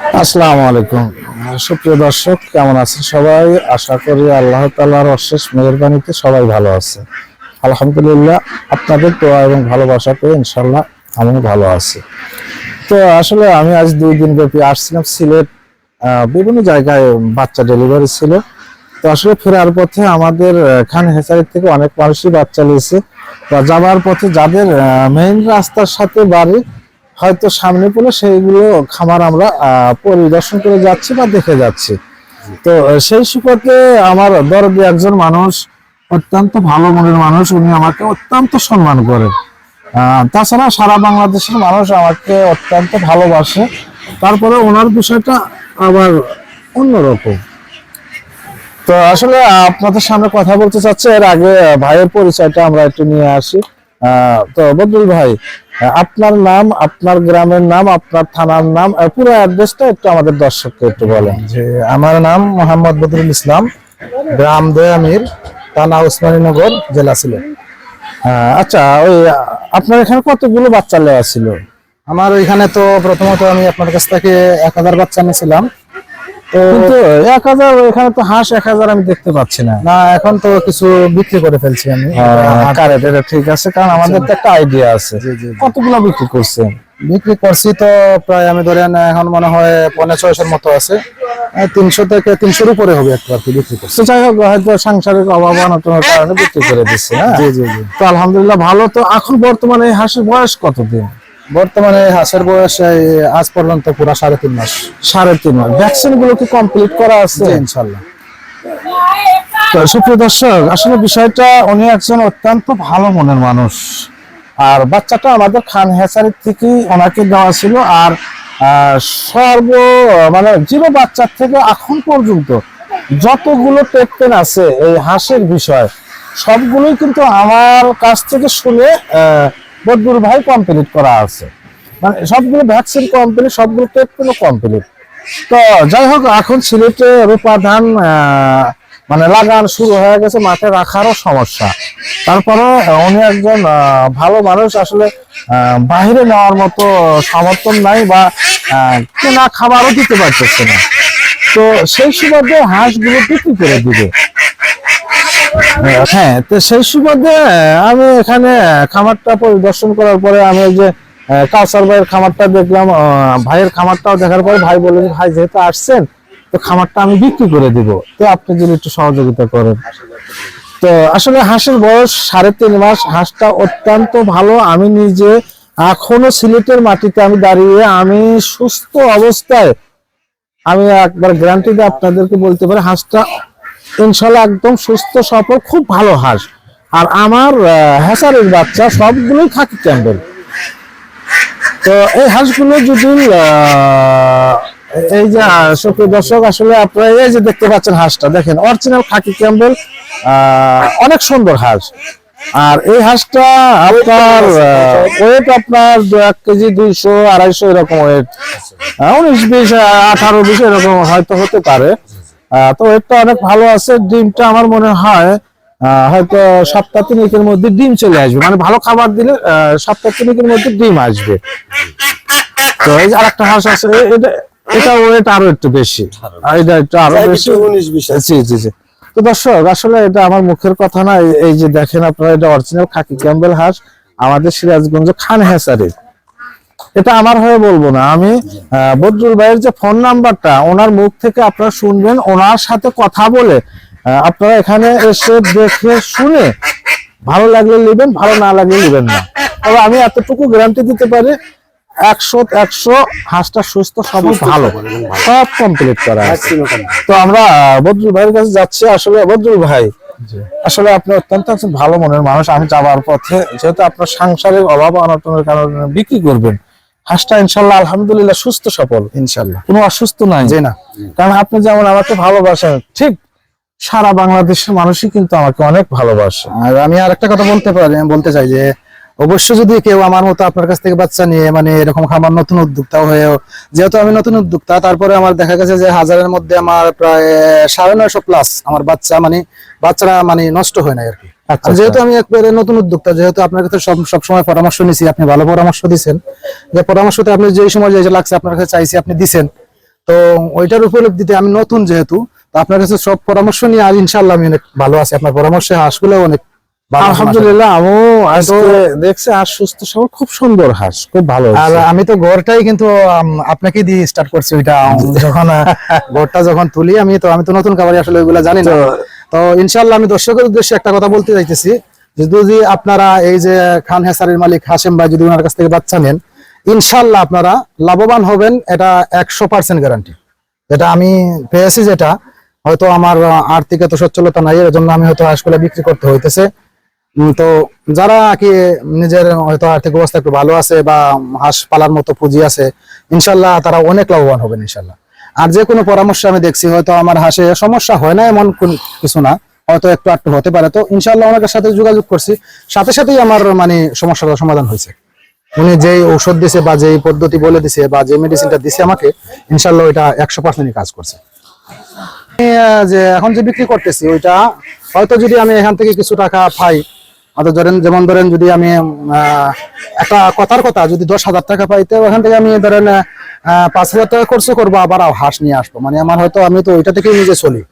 আসসালামু আলাইকুম। সুপ্রিয় দর্শক, কেমন আছেন সবাই? আশা করি আল্লাহ তাআলার অশেষ মেহেরবানিতে সবাই ভালো আছে আলহামদুলিল্লাহ, আপনাদের দোয়া এবং ভালোবাসা পেয়ে ইনশাল্লাহ আমি ভালো আছি। তো আসলে আমি আজ দুই দিন ব্যাপী আসছিলাম সিলেট বিভিন্ন জায়গায় বাচ্চা ডেলিভারি ছিল। তো আসলে ফেরার পথে আমাদের খান হেসারি থেকে অনেক মানুষই বাচ্চা নিয়েছে। যাবার পথে যাদের মেইন রাস্তার সাথে বাড়ি হয়তো সামনে পড়লে সেইগুলো খামার আমরা পরিদর্শন করে যাচ্ছি বা দেখে যাচ্ছি। তো সেই সুপাতে আমার দরদি একজন মানুষ, অত্যন্ত ভালো মনের মানুষ, উনি আমাকে অত্যন্ত সম্মান করেন। তাছাড়া সারা বাংলাদেশের মানুষ আমাকে অত্যন্ত ভালোবাসে। তারপরে ওনার বিষয়টা আবার অন্যরকম। তো আসলে আপনাদের সামনে কথা বলতে চাচ্ছি, এর আগে ভাইয়ের পরিচয়টা আমরা একটু নিয়ে আসি। তো বদরুল ভাই আপনার নাম আপনার গ্রামের নাম আপনার থানার নাম পুরো অ্যাড্রেসটা একটু আমাদের দর্শককে একটু বলেন। যে আমার নাম মোহাম্মদ বদরুল ইসলাম গ্রাম দয়ামির থানা উসমানীনগর জেলা সিলেট। আহ, আচ্ছা ওই আপনার এখানে কতগুলো বাচ্চা লেওয়া ছিল? আমার ওইখানে তো প্রথমত আমি আপনার কাছ থেকে এক হাজার বাচ্চা নিয়েছিলাম। কিন্তু এক হাজার এখানে তো হাঁস এক হাজার আমি দেখতে পাচ্ছি না। না এখন তো কিছু বিক্রি করে ফেলছি আমি। কারেন্ট এটা ঠিক আছে কারণ আমাদের তো একটা আইডিয়া আছে। কতগুলো বিক্রি করছেন? বিক্রি করছি তো প্রায় আমি ধরেন এখন মনে হয় পনেরো ছয়শোর মতো আছে। তিনশো থেকে তিনশোর উপরে হবে একটু আর কি বিক্রি করছি। যাই হোক হয়তো সাংসারিক অভাব অনটনের কারণে বিক্রি করে দিচ্ছে হ্যাঁ? জি জি জি। তো আলহামদুলিল্লাহ ভালো। তো এখন বর্তমানে হাঁসের বয়স কতদিন? বর্তমানে হাঁসের বয়স আজ পর্যন্ত পুরা সাড়ে তিন মাস। সাড়ে তিন মাস। ভ্যাকসিনগুলো কি কমপ্লিট করা আছে? ইনশাল্লাহ তো সুপ্রিয় দর্শক আসলে বিষয়টা উনি একজন অত্যন্ত ভালো মনের মানুষ। আর বাচ্চাটা আমাদের খান হ্যাচারির থেকেই ওনাকে দেওয়া ছিল। আর সর্ব মানে জিরো বাচ্চার থেকে এখন পর্যন্ত যতগুলো টেকপেন আছে এই হাঁসের বিষয় সবগুলোই কিন্তু আমার কাছ থেকে শুনে আহ, বদরুল ভাই কমপ্লিট করা আছে। মানে সবগুলো ভ্যাকসিন কমপ্লিট সবগুলো টেকপেনও কমপ্লিট তো যাই হোক, এখন সিলেটে রূপা ধান মানে লাগান শুরু হয়ে গেছে, মাঠে রাখারও সমস্যা। তারপরে উনি একজন ভালো মানুষ, আসলে বাইরে নেওয়ার মতো সমর্থন নাই বা কেনা খাবারও দিতে পারতেছে না। তো সেই সুবাদে হাঁসগুলো বিক্রি করে দিবে। হ্যাঁ তো সেই সুবাদে আমি এখানে খামারটা পরিদর্শন করার পরে আমি যে কাউসার ভাইয়ের খামারটা দেখলাম ভাইয়ের খামারটাও দেখার পরে ভাই বলে যে, ভাই যেহেতু আসছেন তো খামারটা আমি বিক্রি করে দিব। তো আপনি যদি একটু সহযোগিতা করেন। তো আসলে হাঁসের বয়স সাড়ে তিন মাস হাঁসটা অত্যন্ত ভালো। আমি নিজে এখনও সিলেটের মাটিতে আমি দাঁড়িয়ে আমি সুস্থ অবস্থায় আমি একবার গ্যারান্টি দিয়ে আপনাদেরকে বলতে পারি হাঁসটা ইনশাল্লাহ একদম সুস্থ, সফল, খুব ভালো হাঁস। আর আমার হ্যাসারের বাচ্চা, সবগুলোই খাকি ক্যান্ডেল তো এই হাঁসগুলো যদি এই যে সুপ্রিয় দর্শক, আসলে আপনারা এই যে দেখতে পাচ্ছেন হাঁসটা, দেখেন অরিজিনাল খাকি ক্যাম্বেল অনেক সুন্দর হাঁস। আর এই হাঁসটা আপনার ওয়েট আপনার এক কেজি দুইশো, আড়াইশো এরকম ওয়েট উনিশ বিশ, আঠারো বিশ এরকম হয়তো হতে পারে। তো ওয়েটটা অনেক ভালো আছে। ডিমটা আমার মনে হয় আহ, হয়তো সপ্তাহ তিনেকের মধ্যে ডিম চলে আসবে। মানে ভালো খাবার দিলে সপ্তাহ তিনেকের মধ্যে ডিম আসবে। তো এই যে আরেকটা হাঁস আছে এটা এটা ওয়েট আরও একটু বেশি। আর এটা একটু আরও বেশি। জি জি জি। তো দর্শক আসলে এটা আমার মুখের কথা না এই- যে দেখেন আপনারা এটা অরিজিনাল খাকি ক্যাম্বেল হাঁস আমাদের সিরাজগঞ্জ খান হেসারির এটা আমার হয়ে বলব না। আমি বদরুল ভাইয়ের যে ফোন নাম্বারটা ওনার মুখ থেকে আপনারা শুনবেন ওনার সাথে কথা বলে আপনারা এখানে এসে দেখে শুনে ভালো লাগলে নেবেন ভালো না লাগলে নেবেন না। তবে আমি এতটুকু গ্যারান্টি দিতে পারি একশো একশো হাঁসটা সুস্থ সবই ভালো। সব কমপ্লিট করা তো আমরা বদরুল ভাইয়ের কাছে যাচ্ছি। আসলে বদরুল ভাই আসলে আপনি অত্যন্ত ভালো মনের মানুষ। আমি যাওয়ার পথে যেহেতু আপনার সাংসারিক অভাব অনটনের কারণে বিক্রি করবেন। হাঁসটা ইনশাল্লাহ আলহামদুলিল্লাহ সুস্থ সফল ইনশাল্লাহ। কোনো অসুস্থ নাই। জি না। কারণ আপনি যেমন আমাকে ভালোবাসেন ঠিক সারা বাংলাদেশের মানুষই কিন্তু আমাকে অনেক ভালোবাসে। আর আমি আর একটা কথা বলতে পারি আমি বলতে চাই যে অবশ্য যদি কেউ আমার মতো আপনার কাছ থেকে বাচ্চা নিয়ে মানে এরকম খামার নতুন উদ্যোক্তা হয়েও যেহেতু আমি নতুন উদ্যোক্তা তারপরে আমার দেখা গেছে যে হাজারের মধ্যে আমার প্রায় সাড়ে নয়শো প্লাস আমার বাচ্চা মানে বাচ্চারা মানে নষ্ট হয় না আর কি। যেহেতু আমি একবারে নতুন উদ্যোক্তা যেহেতু আপনার কাছে সব পরামর্শ নিছি আপনি ভালো পরামর্শ দিছেন। যে পরামর্শতে আপনি যেই সময় যে লাগছে আপনার কাছে চাইছি আপনি দিছেন। তো ওইটার উপলব্ধিতে আমি নতুন যেহেতু তো আপনার কাছে সব পরামর্শ নিয়ে আর ইনশাল্লাহ আমি অনেক ভালো আছি। আপনার পরামর্শে হাঁসগুলো অনেক আলহামদুলিল্লাহ আমিও আজকে দেখছি হাঁস সুস্থ সবল খুব সুন্দর হাঁস খুব ভালো আর আমি তো ঘরটাই কিন্তু আপনাকে দিয়ে স্টার্ট করছি ওইটা। যখন ঘরটা যখন তুলি আমি তো আমি তো নতুন খাবারই আসলে ওইগুলা জানি না। তো ইনশাল্লাহ আমি দর্শকের উদ্দেশ্যে একটা কথা বলতে চাইতেছি। যদি আপনারা এই যে খান হেসারির মালিক হাসেম ভাই যদি ওনার কাছ থেকে বাচ্চা নেন ইনশাল্লাহ আপনারা লাভবান হবেন, এটা একশো পার্সেন্ট গ্যারান্টি যেটা আমি পেয়েছি যেটা, হয়তো আমার আর্থিক এত সচ্ছলতা নাই এর জন্য আমি হয়তো হাঁসগুলো বিক্রি করতে হইতেছে। তো যারা কি নিজের হয়তো আর্থিক অবস্থা একটু ভালো আছে বা হাঁস পালার মতো পুঁজি আছে ইনশাল্লাহ তারা অনেক লাভবান হবেন ইনশাল্লাহ আর যে কোনো পরামর্শ আমি দেখছি, হয়তো আমার হাসে, সমস্যা হয় না এমন কিছু না, হয়তো একটু আটটু হতে পারে। তো ইনশাল্লাহ ওনার সাথে যোগাযোগ করছি। সাথে সাথেই আমার মানে সমস্যাটার সমাধান হয়েছে। উনি যেই ঔষধ দিছে বা যেই পদ্ধতি বলে দিছে বা যে মেডিসিনটা দিছে আমাকে ইনশাল্লাহ ওইটা একশো পার্সেন্টই কাজ করছে। যে, এখন যে বিক্রি করতেছি, ওইটা হয়তো যদি আমি এখান থেকে কিছু টাকা পাই হয়তো ধরেন, যেমন ধরেন যদি আমি একটা কথার কথা, যদি দশ হাজার টাকা পাই, তো ওখান থেকে আমি ধরেন পাঁচ হাজার টাকা খরচ করব, আবার হাঁস নিয়ে আসব। মানে আমার হয়তো আমি তো ওইটা থেকেই নিজে চলি।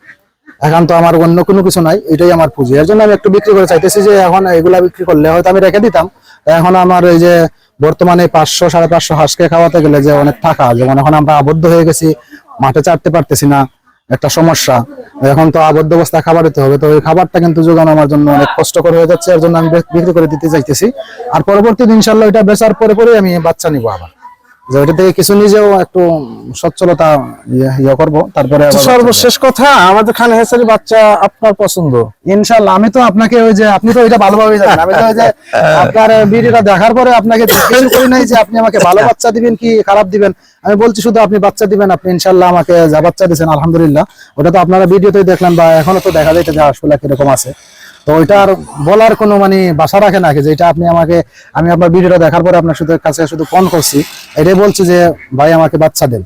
এখন তো আমার অন্য কোনো কিছু নাই, এটাই আমার পুঁজি। এর জন্য আমি একটু বিক্রি করে চাইতেছি যে এখন এগুলা বিক্রি করলে হয়তো আমি রেখে দিতাম। এখন আমার এই যে বর্তমানে পাঁচশো, সাড়ে পাঁচশো হাঁসকে খাওয়াতে গেলে যে অনেক থাকা যেমন এখন আমরা আবদ্ধ হয়ে গেছি, মাঠে চাটতে পারতেছি না, একটা সমস্যা। এখন তো আবদ্ধ অবস্থায় খাবার দিতে হবে, তো ওই খাবারটা কিন্তু যোগানো আমার জন্য অনেক কষ্টকর হয়ে যাচ্ছে, এর জন্য আমি বিক্রি করে দিতে চাইতেছি। আর পরবর্তী দিন ইনশাল্লাহ এটা বেচার পরে পরে আমি বাচ্চা নিবো আবার। যে ওইটা থেকে কিছু নিজেও একটু সচ্ছলতা ইয়ে ইয়ে করব। তারপরে। সর্বশেষ কথা আমাদের খান হেসারি বাচ্চা আপনার পছন্দ? ইনশাল্লাহ আমি তো আপনাকে ওই যে আপনি তো এটা ভালোভাবে জানেন। আমি তো ওই যে আপনার ভিডিওটা দেখার পরে আপনাকে জিজ্ঞেস করি নাই যে আপনি আমাকে ভালো বাচ্চা দিবেন কি খারাপ দিবেন? আমি বলছি শুধু আপনি বাচ্চা দিবেন আপনি ইনশাল্লাহ আমাকে যা বাচ্চা দিয়েছেন আলহামদুলিল্লাহ। ওটা তো আপনারা ভিডিওতেই দেখলেন বা এখনও তো দেখা যাইতে যে আসলে কীরকম আছে। তো ওইটা আর বলার কোনো মানে বাসা রাখে না যে এটা আপনি আমাকে আমি আপনার ভিডিওটা দেখার পরে আপনার শুধু কাছে শুধু ফোন করছি। এটাই বলছি যে ভাই আমাকে বাচ্চা দেন।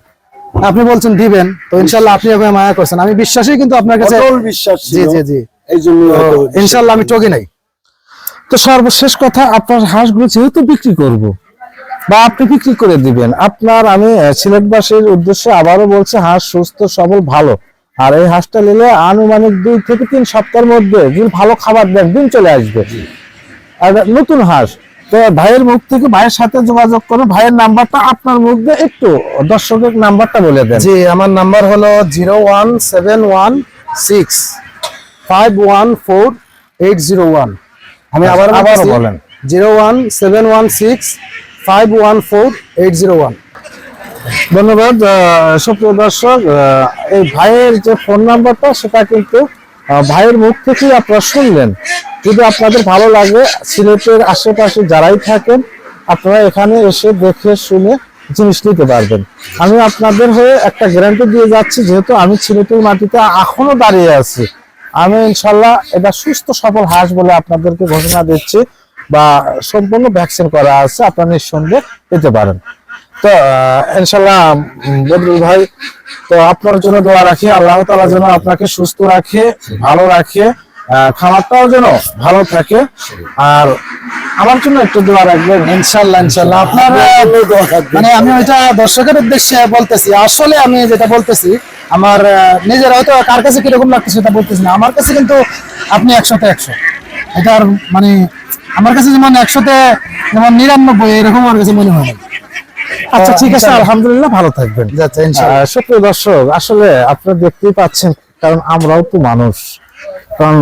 আপনি বলছেন দিবেন তো ইনশাল্লাহ আপনি আমাকে মায়া করছেন। আমি বিশ্বাসই কিন্তু আপনার কাছে বিশ্বাস জি জি জি। এই জন্য ইনশাল্লাহ আমি ঠকি নাই। তো সর্বশেষ কথা আপনার হাঁসগুলো যেহেতু বিক্রি করব বা আপনি বিক্রি করে দিবেন আপনার আমি সিলেটবাসীর উদ্দেশ্যে আবারও বলছি হাঁস সুস্থ সবল ভালো। আর এই হাঁসটা নিলে আনুমানিক দুই থেকে তিন সপ্তাহের মধ্যে যদি ভালো খাবার দেন দিন চলে আসবে। আর নতুন হাঁস তো ভাইয়ের মুখ থেকে ভাইয়ের সাথে যোগাযোগ করে ভাইয়ের নাম্বারটা আপনার মুখ দিয়ে একটু দর্শকের নাম্বারটা বলে দেন। জি আমার নাম্বার হলো zero one seven one six five one four eight zero one. আমি আবার আবারও বলেন। Zero one seven one six five one four eight zero one. ধন্যবাদ সুপ্রিয় দর্শক এই ভাইয়ের যে ফোন নাম্বারটা, সেটা কিন্তু ভাইয়ের মুখ থেকেই আপনারা শুনলেন। যদি আপনাদের ভালো লাগে, সিলেটের আশেপাশে যারাই থাকেন, আপনারা এখানে এসে দেখে শুনে জিনিস নিতে পারবেন। আমি আপনাদের হয়ে একটা গ্যারান্টি দিয়ে যাচ্ছি, যেহেতু আমি সিলেটের মাটিতে এখনও দাঁড়িয়ে আছি। আমি ইনশাল্লাহ এটা সুস্থ, সফল হাঁস বলে আপনাদেরকে ঘোষণা দিচ্ছি বা সম্পূর্ণ ভ্যাকসিন করা আছে, আপনারা নিঃসন্দেহে পেতে পারেন। তো ইনশাল্লাহ বদরুল ভাই তো আপনার জন্য দোয়া রাখি আল্লাহ তাআলা যেন আপনাকে সুস্থ রাখে ভালো রাখে আহ, খামারটাও যেন ভালো থাকে। আর আমার জন্য একটু দোয়া রাখবেন ইনশাল্লাহ ইনশাল্লাহ আপনার মানে আমি ওইটা দর্শকের উদ্দেশ্যে বলতেছি আসলে আমি যেটা বলতেছি আমার নিজের হয়তো কার কাছে কীরকম লাগতেছে সেটা বলতেছি না। আমার কাছে কিন্তু আপনি একশোতে একশো। এটার মানে আমার কাছে যেমন একশোতে যেমন নিরানব্বই এরকম আমার কাছে মনে হয় না। আচ্ছা ঠিক আছে আলহামদুলিল্লাহ ভালো থাকবেন। সুপ্রিয় দর্শক আসলে আপনারা দেখতেই পাচ্ছেন কারণ আমরাও তো মানুষ। কারণ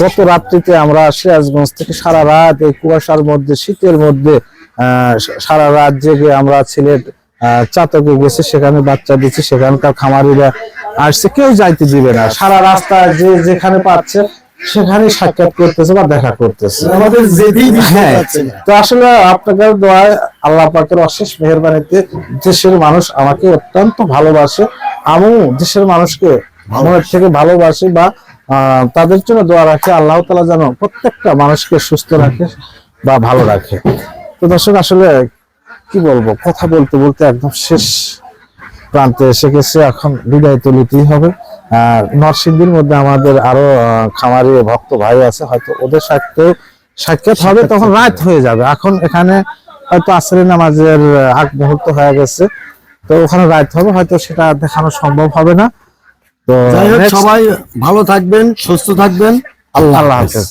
গত রাত্রিতে আমরা সিরাজগঞ্জ থেকে সারা রাত এই কুয়াশার মধ্যে শীতের মধ্যে আহ, সারা রাত জেগে আমরা সিলেট আহ, চাতকে গেছে সেখানে বাচ্চা দিচ্ছি সেখানকার খামারিরা আসছে কেউ যাইতে দিবে না। সারা রাস্তা যে যেখানে পাচ্ছে সেখানে সাক্ষাৎ করতেছে বা দেখা করতেছে। আমাদের যেতেই হ্যাঁ তো আসলে আপনাদের দোয়ায় আল্লাহ পাকের অশেষ মেহরবানিতে দেশের মানুষ আমাকে অত্যন্ত ভালোবাসে আমিও দেশের মানুষকে মনের থেকে ভালোবাসি বা তাদের জন্য দোয়া রাখে। আল্লাহ তালা যেন প্রত্যেকটা মানুষকে সুস্থ রাখে বা ভালো রাখে। তো দর্শক আসলে কি বলব? কথা বলতে বলতে একদম শেষ প্রান্তে এসে গেছে এখন বিদায় তো নিতেই হবে। আর নরসিংদীর মধ্যে আমাদের আরও খামারি ভক্ত ভাই আছে হয়তো ওদের সাথে সাক্ষাৎ হবে তখন রাত হয়ে যাবে। এখন এখানে হয়তো আসরে নামাজের আগ মুহূর্ত হয়ে গেছে তো ওখানে রাইতে হবে হয়তো সেটা দেখানো সম্ভব হবে না। তো যাই হোক সবাই ভালো থাকবেন সুস্থ থাকবেন। আল্লাহ আল্লাহ হাফেজ।